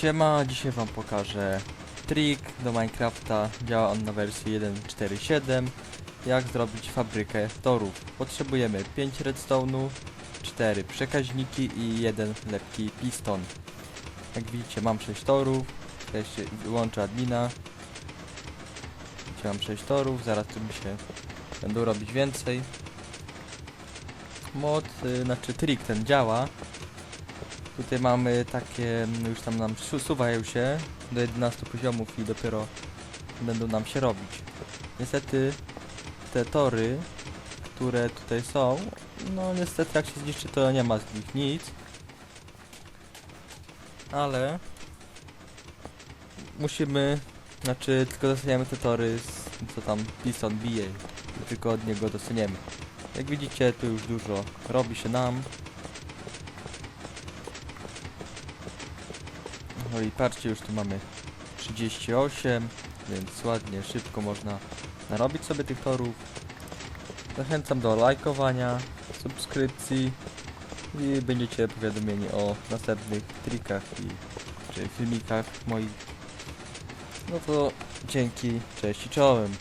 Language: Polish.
Siema, dzisiaj wam pokażę trik do Minecrafta. Działa on na wersji 1.4.7. Jak zrobić fabrykę torów. Potrzebujemy 5 redstone'u, 4 przekaźniki i jeden lepki piston. Jak widzicie mam 6 torów. Ja jeszcze wyłączę admina. Widzicie, mam 6 torów, zaraz tu mi się będą robić więcej. Mod, y, znaczy trik ten działa. Tutaj mamy takie, mm, już tam nam su- suwają się do 11 poziomów i dopiero będą nam się robić. Niestety te tory, które tutaj są, no niestety jak się zniszczy to nie ma z nich nic. Ale musimy, znaczy tylko dostaniemy te tory, z, co tam piston bije tylko od niego dostaniemy. Jak widzicie tu już dużo robi się nam. No i patrzcie, już tu mamy 38, więc ładnie, szybko można narobić sobie tych torów. Zachęcam do lajkowania, subskrypcji i będziecie powiadomieni o następnych trikach i czy filmikach moich. No to dzięki, cześć i czołem.